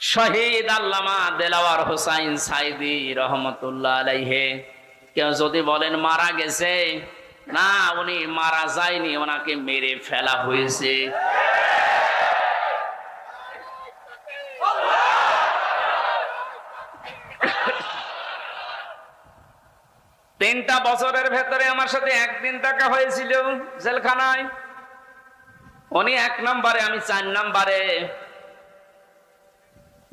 শহীদ আল্লামা দেলাওয়ার হোসাইন সাইদি রহমতুল্লাহ আলাইহে। কেউ যদি বলেন, মারা গেছে? না, উনি মারা যায়নি, ওনাকে মেরে ফেলা হয়েছে। তিনটা বছরের ভেতরে আমার সাথে একদিন দেখা হয়েছিল জেলখানায়। উনি এক নম্বরে, আমি চার নম্বরে।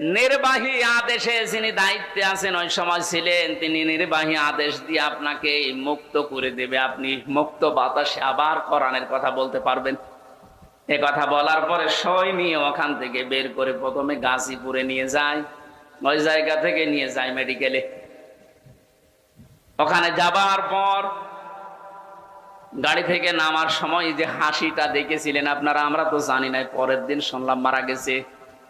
নির্বাহী আদেশে যিনি দায়িত্বে আছেন, ওই সময় ছিলেন, তিনি নির্বাহী আদেশ দিয়ে আপনাকে মুক্ত করে দেবে। আপনি মুক্ত বাতাসে আবার কোরআনের কথা বলতে পারবেন। এ কথা বলার পরে সই নিয়ে ওখান থেকে বের করে প্রথমে গাজীপুরে নিয়ে যায়, ওই জায়গা থেকে নিয়ে যায় মেডিকেলে ওখানে যাবার পর গাড়ি থেকে নামার সময় যে হাসিটা দেখেছিলেন আপনারা, আমরা তো জানি না পরের দিন শুনলাম মারা গেছে।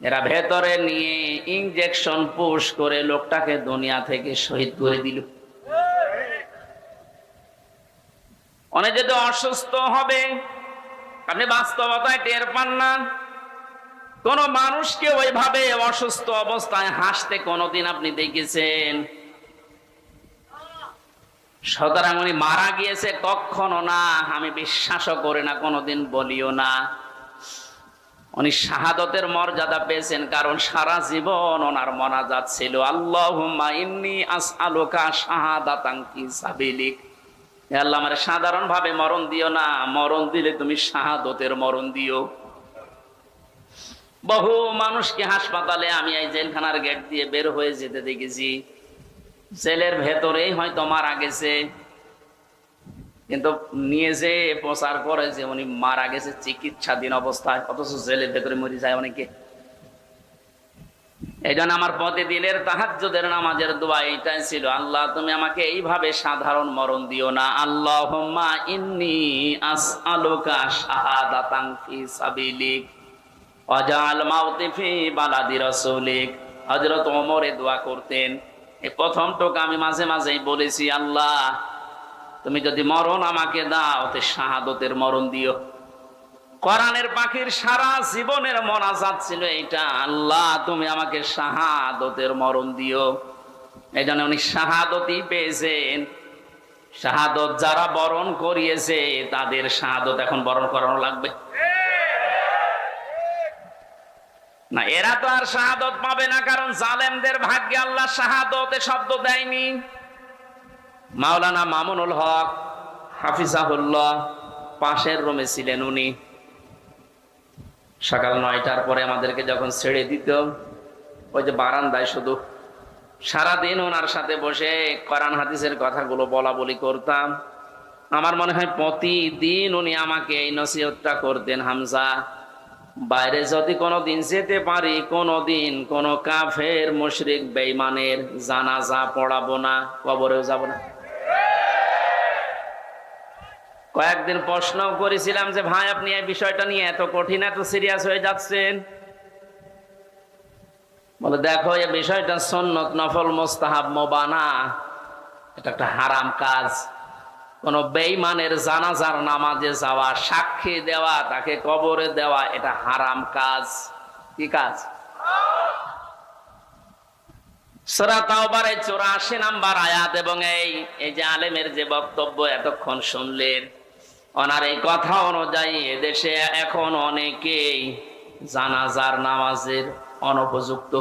এরা ভেতরে নিয়ে ইনজেকশন পুশ করে লোকটাকে দুনিয়া থেকে শহীদ করে দিল। অনেক যদি অসুস্থ হবে, আপনি বাস্তবতায় টের পান না। কোন মানুষকে ওইভাবে অসুস্থ অবস্থায় হাসতে কোনোদিন আপনি দেখেছেন? সুতরাং উনি মারা গিয়েছে, কখনো না। আমি বিশ্বাসও করি না, কোনোদিন বলিও না। উনি শাহাদতের মর্যাদা পেয়েছেন, কারণ সারা জীবন ওনার মনাজাত ছিল। আল্লাহুম্মা ইন্নি আসআলুকা আল্লাহ ভাবে মরণ দিও না, মরণ দিলে তুমি শাহাদতের মরণ দিও। বহু মানুষকে হাসপাতালে আমি এই জেলখানার গেট দিয়ে বের হয়ে যেতে দেখেছি। জেলের ভেতরেই হয়তো মারা গেছে। কিন্তু নিয়ে যে প্রচার করে যে উনি মারা গেছে চিকিৎসাধীন অবস্থায়, অথচ জেলের ভেতরে মরে যায় অনেকে। এই জন্য আমার প্রতিদিনের তাহাজ্জুদের নামাজের দোয়া এইটাই ছিল। আল্লাহ, তুমি আমাকে এইভাবে সাধারণ মরণ দিও না। আল্লাহ ইন্নি আসআলুকা শাহাদাতান ফি সাবিলিক অজাল মাউতি ফি বালাদি রাসূলিক। হযরত ওমরে দোয়া করতেন। এই প্রথম টোক আমি মাঝে মাঝেই বলেছি, আল্লাহ তুমি যদি মরণ আমাকে দাও, তে শাহাদতের মরণ দিও। কোরআনের পাখির সারা জীবনের মনাজাত ছিল এইটা। আল্লাহ, তুমি আমাকে শাহাদতের মরণ দিও। এই জন্য উনি শাহাদতই পেয়েছেন। শাহাদত যারা বরণ করিয়েছে, তাদের শাহাদত এখন বরণ করানো লাগবে। না, এরা তো আর শাহাদত পাবে না, কারণ জালেমদের ভাগ্যে আল্লাহ শাহাদতে শব্দ দেয়নি। মাওলানা মামুনুল হক হাফিজাহুল্লাহ পাশের রুমে ছিলেন উনি। সকাল নয়টার পরে আমাদেরকে যখন ছেড়ে দিত, ওই যে বারান্দায় শুধু সারাদিন ওনার সাথে বসে করান হাদিসের কথাগুলো বলা বলি করতাম। আমার মনে হয় প্রতিদিন উনি আমাকে এই নসিহতটা করতেন, হামজা। বাইরে যদি কোনো দিন যেতে পারি, কোনো দিন কোনো কাফের, মুশরিক বেইমানের জানাজা পড়াবো না, কবরেও যাব না। কয়েকদিন প্রশ্ন করেছিলাম যে, ভাই, আপনি এই বিষয়টা নিয়ে এত কঠিন, এত সিরিয়াস হয়ে যাচ্ছেন? বলে, দেখো, এই বিষয়টা সন্নত, নফল, মোস্তাহাব, মোবানা। এটা একটা হারাম কাজ। কোন বেইমানের জানাজার নামাজে যাওয়া, সাক্ষী দেওয়া, তাকে কবরে দেওয়া, এটা হারাম কাজ। কি কাজ? সূরা তাওবার এই 84 নাম্বার আয়াত এবং এই এই যে আলেমের যে বক্তব্য এতক্ষণ শুনলেন। ওনার এই কথা অনুযায়ী এদেশে এখন অনেকেই জানাজার নামাজের অনুপযুক্ত।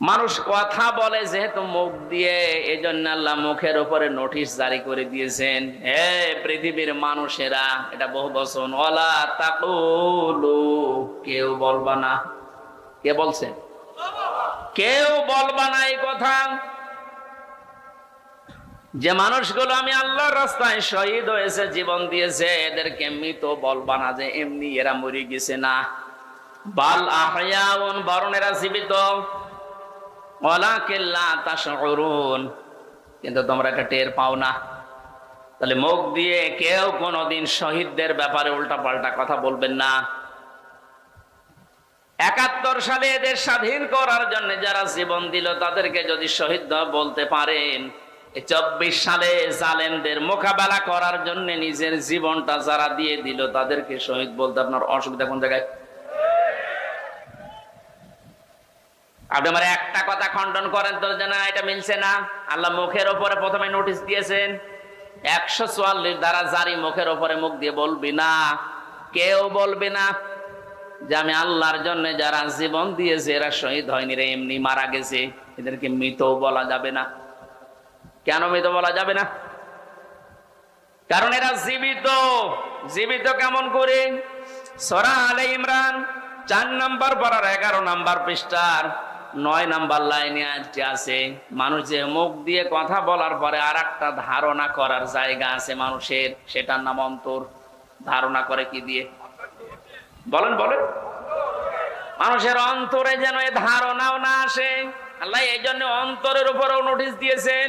মানুষ কথা বলে যেহেতু মুখ দিয়ে এই জন্য আল্লাহ মুখের উপরে নোটিশ জারি করে দিয়েছেন। হে পৃথিবীর মানুষেরা, এটা বহু বছর ওলা তাকুলু কেউ বলবা না। কে বলছে? কেউ বলবা না এই কথা। যে মানুষগুলো আমি আল্লাহর রাস্তায় শহীদ হয়েছে, জীবন দিয়েছে, এদেরকে মৃত বলবা না যে এমনি এরা মরে গেছে না। বাল আহয়াউন বরণেরা জীবিত। ওয়ালাকিল্লা তাশউরুন। কিন্তু তোমরা এটা টের পাও না। তাহলে মুখ দিয়ে কেউ কোনোদিন শহীদদের ব্যাপারে উল্টা পাল্টা কথা বলবেন না। একাত্তর সালে এদের স্বাধীন করার জন্য যারা জীবন দিল, তাদেরকে যদি শহীদ বলতে পারেন চব্বিশ সালে জালেমদের মোকাবেলা করার জন্য নিজের জীবনটা যারা দিয়ে দিল, তাদেরকে শহীদ বলতে আপনার অসুবিধা কোন জায়গায়? আপনি আমার একটা কথা খণ্ডন করেন তো, যে না, এটা মিলছে না। আল্লাহ মুখের ওপরে প্রথমে নোটিশ দিয়েছেন। একশো চুয়াল্লিশ দ্বারা জারি মুখের ওপরে মুখ দিয়ে বলবি না। কেউ বলবে না যে আমি আল্লাহর জন্য যারা জীবন দিয়েছে, এরা শহীদ হয়নি রে, এমনি মারা গেছে। এদেরকে মৃত বলা যাবে না। কেন মৃত বলা যাবে না? কারণ এরা জীবিত। জীবিত কেমন করে? সরা আলে ইমরান চার নাম্বার পড়ার এগারো নাম্বার পৃষ্ঠার নয় নাম্বার লাইনে আজকে আছে, মানুষ যে মুখ দিয়ে কথা বলার পরে আর একটা ধারণা করার জায়গা আছে মানুষের, সেটার নাম অন্তর। ধারণা করে কি দিয়ে? বলেন বলেন। মানুষের অন্তরে যেন এ ধারণাও না আসে। আল্লাহ এই জন্য অন্তরের উপরেও নোটিশ দিয়েছেন।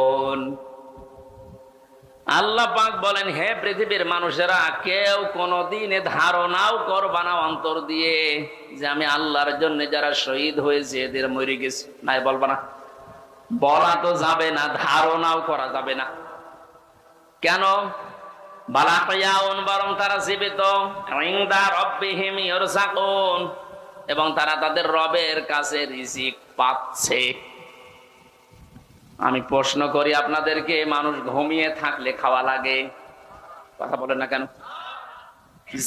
আল্লাহ পাক বলেন, হে পৃথিবীর মানুষেরা, কেউ কোনোদিন ধারণাও করবা না অন্তর দিয়ে যে আমি আল্লাহর জন্য যারা শহীদ হয়েছে, এদের মরে গেছে। নাই, বলবা না। বলা তো যাবে না, ধারণাও করা যাবে না। কেন? এবং তারা তাদের রবের কাছে রিজিক পাচ্ছে। আমি প্রশ্ন করি, আপনাদেরকে মানুষ ঘুমিয়ে থাকলে খাওয়া লাগে? কথা বলেন না কেন?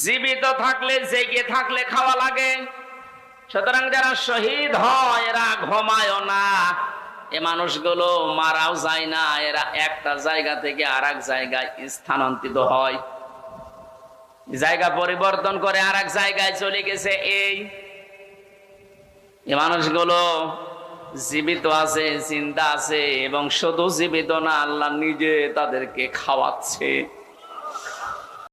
জীবিত থাকলে, জেগে থাকলে খাওয়া লাগে। সুতরাং যারা শহীদ হয়, এরা ঘুমায় না। এ মানুষগুলো মারাও যায় না। এরা একটা জায়গা থেকে আর জায়গায় স্থানান্তরিত হয়। জায়গা পরিবর্তন করে আর জায়গায় চলে গেছে এই। মানুষগুলো জীবিত আছে চিন্তা আছে এবং শুধু জীবিত না আল্লাহ নিজে তাদেরকে খাওয়াচ্ছে।